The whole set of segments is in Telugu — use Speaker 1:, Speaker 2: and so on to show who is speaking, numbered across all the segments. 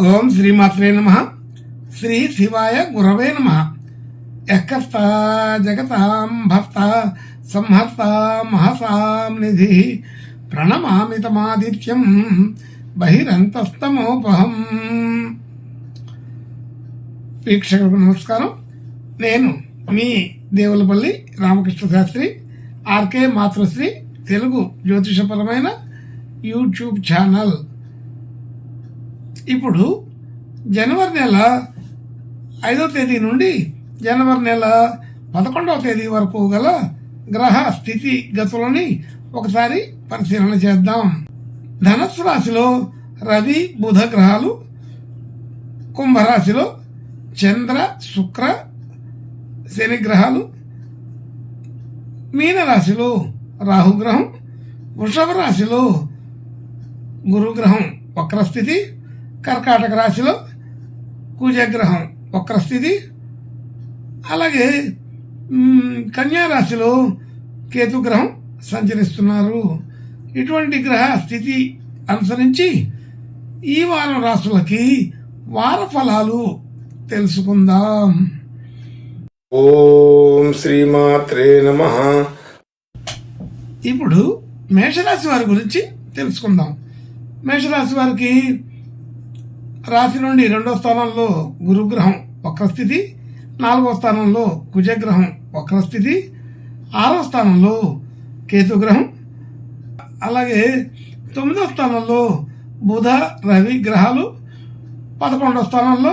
Speaker 1: ఓం శ్రీమాత్రే నమ. శ్రీ శివాయ గురవే నమ. ఎక్కస్త జగతాం భర్త సంహర్త మహసాం నిధి ప్రణమామితమాదిత్యం బహిరంతస్తమోపహం. వీక్షకులకు నమస్కారం. నేను మీ దేవులపల్లి రామకృష్ణ శాస్త్రి ఆర్కే మాతృశ్రీ తెలుగు జ్యోతిషపరమైన యూట్యూబ్ ఛానల్. ఇప్పుడు జనవరి నెల ఐదో తేదీ నుండి జనవరి నెల పదకొండవ తేదీ వరకు గల గ్రహ స్థితి గతులని ఒకసారి పరిశీలన చేద్దాం. ధనస్సు రాశిలో రవి బుధ గ్రహాలు కుంభరాశిలో చంద్ర శుక్ర శని గ్రహాలు మీనరాశిలో రాహుగ్రహం వృషభ రాశిలో గురుగ్రహం వక్రస్థితి కర్కాటక రాశిలో కుజగ్రహం వక్రస్థితి. అలాగే మ్, కన్యా రాశిలో కేతుగ్రహం సంచరిస్తున్నారు. ఇటువంటి గ్రహ స్థితి అనుసరించి ఈ వారం రాశులకి వార ఫలాలు తెలుసుకుందాం.
Speaker 2: ఓం శ్రీమాత్రే నమ.
Speaker 1: ఇప్పుడు మేషరాశి వారి గురించి తెలుసుకుందాం. మేషరాశి వారికి రాశి నుండి రెండో స్థానంలో గురుగ్రహం వక్రస్థితి నాలుగో స్థానంలో కుజగ్రహం వక్రస్థితి ఆరో స్థానంలో కేతుగ్రహం అలాగే తొమ్మిదో స్థానంలో బుధ రవి గ్రహాలు పదకొండో స్థానంలో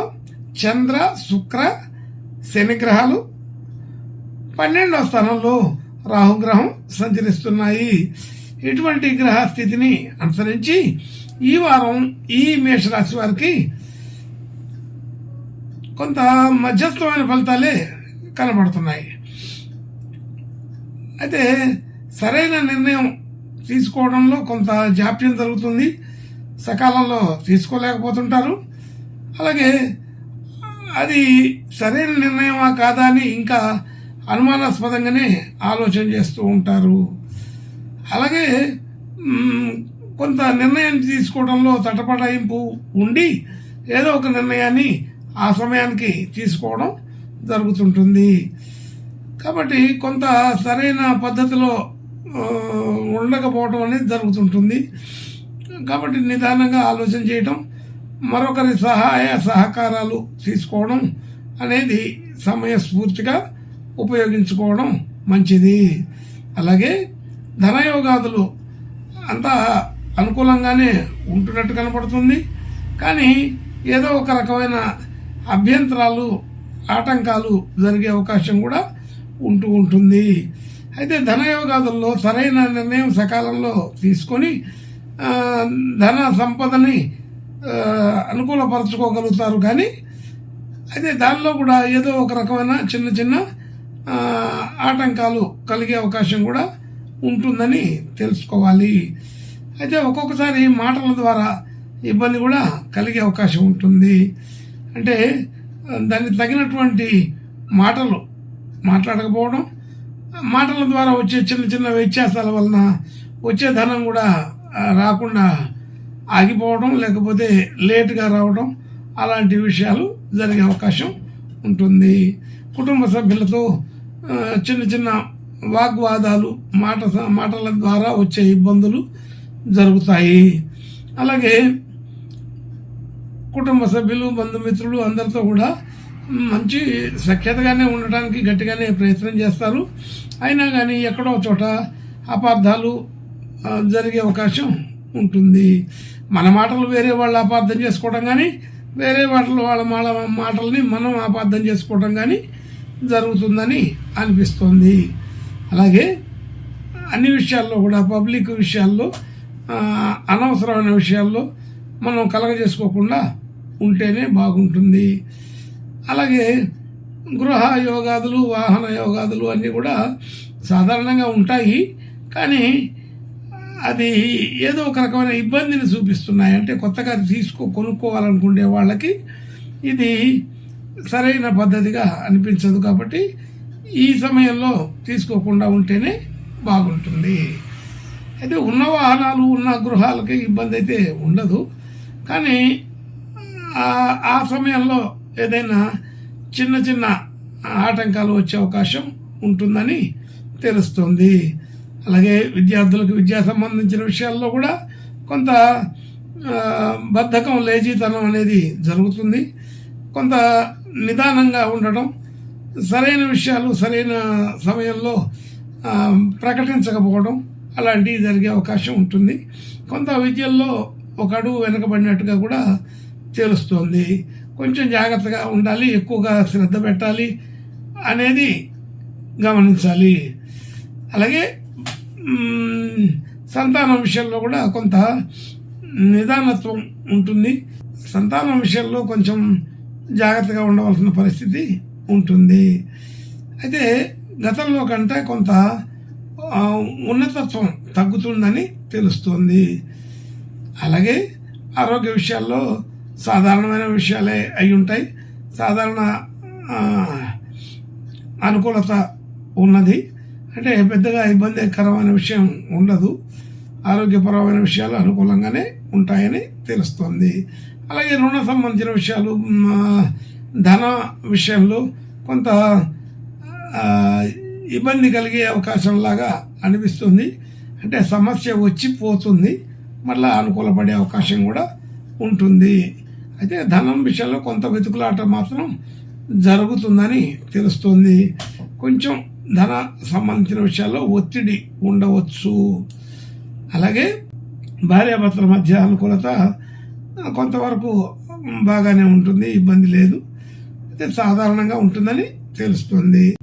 Speaker 1: చంద్ర శుక్ర శని గ్రహాలు పన్నెండవ స్థానంలో రాహుగ్రహం సంచరిస్తున్నాయి. ఇటువంటి గ్రహ స్థితిని అనుసరించి ఈ వారం ఈ మేషరాశి వారికి కొంత మధ్యస్థమైన ఫలితాలే కనబడుతున్నాయి. అయితే సరైన నిర్ణయం తీసుకోవడంలో కొంత జాప్యం జరుగుతుంది. సకాలంలో తీసుకోలేకపోతుంటారు. అలాగే అది సరైన నిర్ణయమా కాదా అని ఇంకా అనుమానాస్పదంగానే ఆలోచన చేస్తూ ఉంటారు. అలాగే కొంత నిర్ణయం తీసుకోవడంలో తటపటాయింపు ఉండి ఏదో ఒక నిర్ణయాన్ని ఆ సమయానికి తీసుకోవడం జరుగుతుంటుంది. కాబట్టి కొంత సరైన పద్ధతిలో ఉండకపోవడం అనేది జరుగుతుంటుంది. కాబట్టి నిదానంగా ఆలోచన చేయటం మరొకరి సహాయ సహకారాలు తీసుకోవడం అనేది సమయస్ఫూర్తిగా ఉపయోగించుకోవడం మంచిది. అలాగే ధనయోగాదులు అంతా అనుకూలంగానే ఉంటున్నట్టు కనపడుతుంది. కానీ ఏదో ఒక రకమైన అభ్యంతరాలు ఆటంకాలు జరిగే అవకాశం కూడా ఉంటూ ఉంటుంది. అయితే ధనయోగాదుల్లో సరైన నిర్ణయం సకాలంలో తీసుకొని ధన సంపదని అనుకూలపరచుకోగలుగుతారు. కానీ అయితే దానిలో కూడా ఏదో ఒక రకమైన చిన్న చిన్న ఆటంకాలు కలిగే అవకాశం కూడా ఉంటుందని తెలుసుకోవాలి. అయితే ఒక్కొక్కసారి మాటల ద్వారా ఇబ్బంది కూడా కలిగే అవకాశం ఉంటుంది. అంటే దానికి తగినటువంటి మాటలు మాట్లాడకపోవడం మాటల ద్వారా వచ్చే చిన్న చిన్న వ్యత్యాసాల వలన వచ్చే ధనం కూడా రాకుండా ఆగిపోవడం లేకపోతే లేటుగా రావడం అలాంటి విషయాలు జరిగే అవకాశం ఉంటుంది. కుటుంబ సభ్యులతో చిన్న చిన్న వాగ్వాదాలు మాట మాటల ద్వారా వచ్చే ఇబ్బందులు జరుగుతాయి. అలాగే కుటుంబ సభ్యులు బంధుమిత్రులు అందరితో కూడా మంచి సఖ్యతగానే ఉండటానికి గట్టిగానే ప్రయత్నం చేస్తారు. అయినా కానీ ఎక్కడో చోట అపార్థాలు జరిగే అవకాశం ఉంటుంది. మన మాటలు వేరే వాళ్ళు అపార్థం చేసుకోవడం కానీ వేరే వాటలు వాళ్ళ మాల మాటల్ని మనం అపార్థం చేసుకోవడం కానీ జరుగుతుందని అనిపిస్తుంది. అలాగే అన్ని విషయాల్లో కూడా పబ్లిక్ విషయాల్లో అనవసరమైన విషయాల్లో మనం కలగజేసుకోకుండా ఉంటేనే బాగుంటుంది. అలాగే గృహ యోగాదులు వాహన యోగాదులు అన్నీ కూడా సాధారణంగా ఉంటాయి. కానీ అది ఏదో ఒక రకమైన ఇబ్బందిని చూపిస్తున్నాయి. అంటే కొత్తగా తీసుకో కొనుక్కోవాలనుకునే వాళ్ళకి ఇది సరైన పద్ధతిగా అనిపించదు కాబట్టి ఈ సమయంలో తీసుకోకుండా ఉంటేనే బాగుంటుంది. అయితే ఉన్న వాహనాలు ఉన్న గృహాలకి ఇబ్బంది అయితే ఉండదు. కానీ ఆ- సమయంలో ఏదైనా చిన్న చిన్న ఆటంకాలు వచ్చే అవకాశం ఉంటుందని తెలుస్తుంది. అలాగే విద్యార్థులకు విద్యా సంబంధించిన విషయాల్లో కూడా కొంత బద్ధకం లేజీతనం అనేది జరుగుతుంది. కొంత నిదానంగా ఉండటం సరైన విషయాలు సరైన సమయంలో ప్రకటించకపోవడం అలాంటివి జరిగే అవకాశం ఉంటుంది. కొంత విద్యల్లో ఒక అడుగు వెనకబడినట్టుగా కూడా తెలుస్తుంది. కొంచెం జాగ్రత్తగా ఉండాలి ఎక్కువగా శ్రద్ధ పెట్టాలి అనేది గమనించాలి. అలాగే సంతానం విషయంలో కూడా కొంత నిదానత్వం ఉంటుంది. సంతానం విషయంలో కొంచెం జాగ్రత్తగా ఉండవలసిన పరిస్థితి ఉంటుంది. అయితే గతంలో కంటే కొంత ఉన్నతత్వం తగ్గుతుందని తెలుస్తుంది. అలాగే ఆరోగ్య విషయాల్లో సాధారణమైన విషయాలే అయి ఉంటాయి. సాధారణ అనుకూలత ఉన్నది. అంటే పెద్దగా ఇబ్బందికరమైన విషయం ఉండదు. ఆరోగ్యపరమైన విషయాలు అనుకూలంగానే ఉంటాయని తెలుస్తుంది. అలాగే రుణ సంబంధించిన విషయాలు ధన విషయంలో కొంత ఇబ్బంది కలిగే అవకాశంలాగా అనిపిస్తుంది. అంటే సమస్య వచ్చి పోతుంది. మళ్ళీ అనుకూలపడే అవకాశం కూడా ఉంటుంది. అయితే ధనం విషయంలో కొంత వెతుకులాట మాత్రం జరుగుతుందని తెలుస్తుంది. కొంచెం ధన సంబంధించిన విషయాల్లో ఒత్తిడి ఉండవచ్చు. అలాగే భార్యాభర్తల మధ్య అనుకూలత కొంతవరకు బాగానే ఉంటుంది. ఇబ్బంది లేదు. అయితే సాధారణంగా ఉంటుందని తెలుస్తుంది.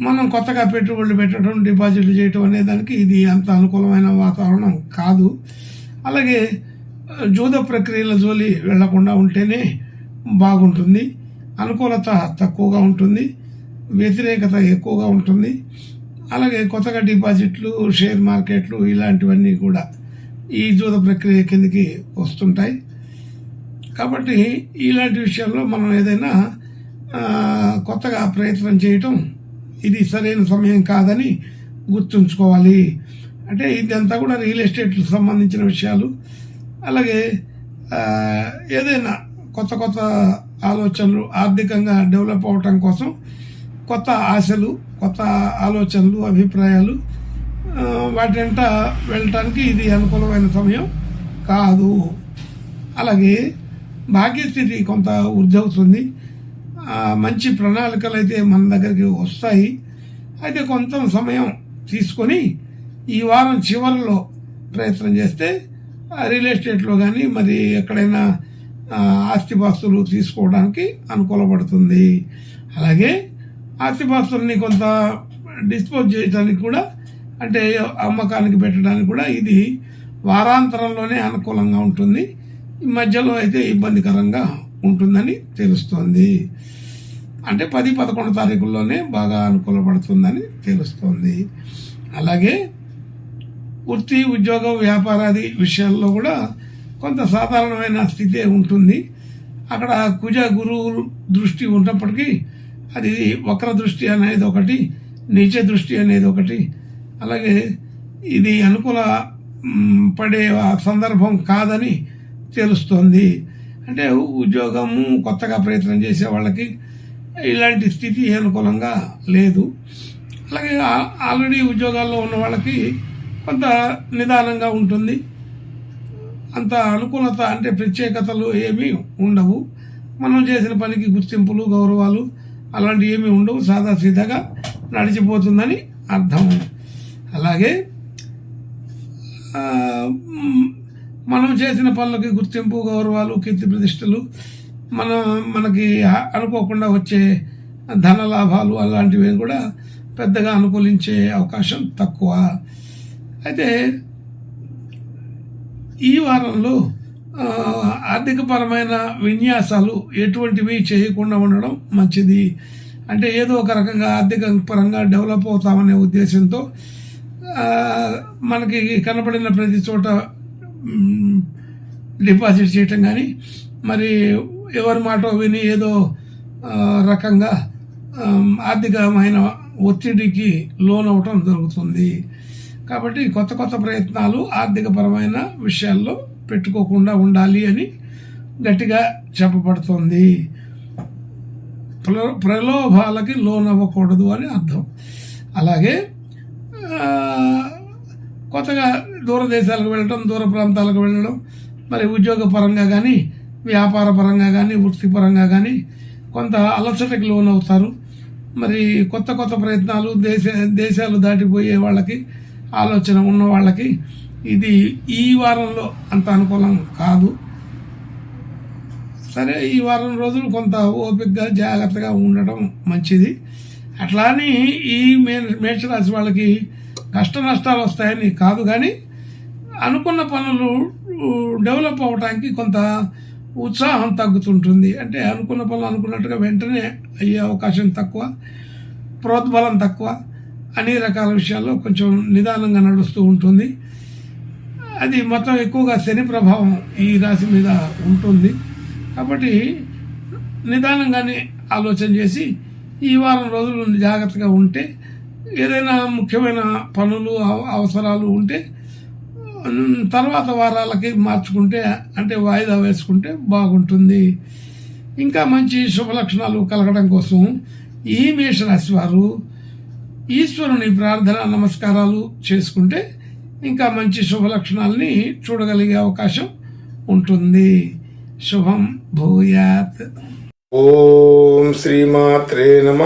Speaker 1: మనం కొత్తగా పెట్టుబడులు పెట్టడం డిపాజిట్లు చేయటం అనే దానికి ఇది అంత అనుకూలమైన వాతావరణం కాదు. అలాగే జూద ప్రక్రియల జోలి వెళ్ళకుండా ఉంటేనే బాగుంటుంది. అనుకూలత తక్కువగా ఉంటుంది. వ్యతిరేకత ఎక్కువగా ఉంటుంది. అలాగే కొత్తగా డిపాజిట్లు షేర్ మార్కెట్లు ఇలాంటివన్నీ కూడా ఈ జూద ప్రక్రియ కిందకి వస్తుంటాయి. కాబట్టి ఇలాంటి విషయాల్లో మనం ఏదైనా కొత్తగా ప్రయత్నం చేయటం ఇది సరైన సమయం కాదని గుర్తుంచుకోవాలి. అంటే ఇదంతా కూడా రియల్ ఎస్టేట్కి సంబంధించిన విషయాలు. అలాగే ఏదైనా కొత్త కొత్త ఆలోచనలు ఆర్థికంగా డెవలప్ అవటం కోసం కొత్త ఆశలు కొత్త ఆలోచనలు అభిప్రాయాలు వాటింట వెళ్ళటానికి ఇది అనుకూలమైన సమయం కాదు. అలాగే భాగ్యస్థితి కొంత వృద్ధి అవుతుంది. మంచి ప్రణాళికలు అయితే మన దగ్గరికి వస్తాయి. అయితే కొంత సమయం తీసుకొని ఈ వారం చివరిలో ప్రయత్నం చేస్తే రియల్ ఎస్టేట్లో కానీ మరి ఎక్కడైనా ఆస్తిపాస్తులు తీసుకోవడానికి అనుకూలపడుతుంది. అలాగే ఆస్తిపాస్తుల్ని కొంత డిస్పోజ్ చేయడానికి కూడా అంటే అమ్మకానికి పెట్టడానికి కూడా ఇది వారాంతరంలోనే అనుకూలంగా ఉంటుంది. ఈ మధ్యలో అయితే ఇబ్బందికరంగా ఉంటుందని తెలుస్తోంది. అంటే పది పదకొండు తారీఖుల్లోనే బాగా అనుకూలపడుతుందని తెలుస్తోంది. అలాగే వృత్తి ఉద్యోగం వ్యాపారాది విషయాల్లో కూడా కొంత సాధారణమైన స్థితే ఉంటుంది. అక్కడ కుజ గురువు దృష్టి ఉన్నప్పటికీ అది వక్ర దృష్టి అనేది ఒకటి నీచ దృష్టి అనేది ఒకటి. అలాగే ఇది అనుకూల పడే సందర్భం కాదని తెలుస్తోంది. అంటే ఉద్యోగము కొత్తగా ప్రయత్నం చేసే వాళ్ళకి ఇలాంటి స్థితి అనుకూలంగా లేదు. అలాగే ఆల్రెడీ ఉద్యోగాల్లో ఉన్న వాళ్ళకి కొంత నిదానంగా ఉంటుంది. అంత అనుకూలత అంటే ప్రత్యేకతలు ఏమీ ఉండవు. మనం చేసిన పనికి గుర్తింపులు గౌరవాలు అలాంటివి ఏమీ ఉండవు. సాదాసీదాగా నడిచిపోతుందని అర్థం. అలాగే మనం చేసిన పనులకి గుర్తింపు గౌరవాలు కీర్తి ప్రతిష్టలు మన మనకి అనుకోకుండా వచ్చే ధన లాభాలు అలాంటివి కూడా పెద్దగా అనుకూలించే అవకాశం తక్కువ. అయితే ఈ వారంలో ఆర్థికపరమైన విన్యాసాలు ఎటువంటివి చేయకుండా ఉండడం మంచిది. అంటే ఏదో ఒక రకంగా ఆర్థిక పరంగా డెవలప్ అవుతామనే ఉద్దేశంతో మనకి కనపడిన ప్రతి చోట డిపాజిట్ చేయటం కానీ మరి ఎవరి మాట విని ఏదో రకంగా ఆర్థికమైన ఒత్తిడికి లోనవటం జరుగుతుంది. కాబట్టి కొత్త కొత్త ప్రయత్నాలు ఆర్థికపరమైన విషయాల్లో పెట్టుకోకుండా ఉండాలి అని గట్టిగా చెప్పబడుతుంది. ప్ర- ప్రలోభాలకి లోనవ్వకూడదు అని అర్థం. అలాగే కొత్తగా దూరదేశాలకు వెళ్ళడం దూర ప్రాంతాలకు వెళ్ళడం మరి ఉద్యోగపరంగా కానీ వ్యాపార పరంగా కానీ వృత్తిపరంగా కానీ కొంత అలసటకి లోనవుతారు. మరి కొత్త కొత్త ప్రయత్నాలు దేశ దేశాలు దాటిపోయే వాళ్ళకి ఆలోచన ఉన్న వాళ్ళకి ఇది ఈ వారంలో అంత అనుకూలం కాదు. సరే ఈ వారం రోజులు కొంత ఓపికగా జాగ్రత్తగా ఉండటం మంచిది. అట్లా అని ఈ మే మేషరాశి వాళ్ళకి కష్ట నష్టాలు వస్తాయని కాదు కానీ అనుకున్న పనులు డెవలప్ అవ్వడానికి కొంత ఉత్సాహం తగ్గుతుంటుంది. అంటే అనుకున్న పనులు అనుకున్నట్టుగా వెంటనే అయ్యే అవకాశం తక్కువ ప్రోద్బలం తక్కువ అన్ని రకాల విషయాల్లో కొంచెం నిదానంగా నడుస్తూ ఉంటుంది. అది మొత్తం ఎక్కువగా శని ప్రభావం ఈ రాశి మీద ఉంటుంది. కాబట్టి నిదానంగానే ఆలోచన చేసి ఈ వారం రోజులు జాగ్రత్తగా ఉంటే ఏదైనా ముఖ్యమైన పనులు అవ- అవసరాలు ఉంటే తర్వాత వారాలకి మార్చుకుంటే అంటే వాయిదా వేసుకుంటే బాగుంటుంది. ఇంకా మంచి శుభ లక్షణాలు కలగడం కోసం ఈ మేషరాశి వారు ఈశ్వరుని ప్రార్థన నమస్కారాలు చేసుకుంటే ఇంకా మంచి శుభలక్షణాలని చూడగలిగే అవకాశం ఉంటుంది. శుభం భూయాత్.
Speaker 2: ఓం శ్రీమాత్రే నమ.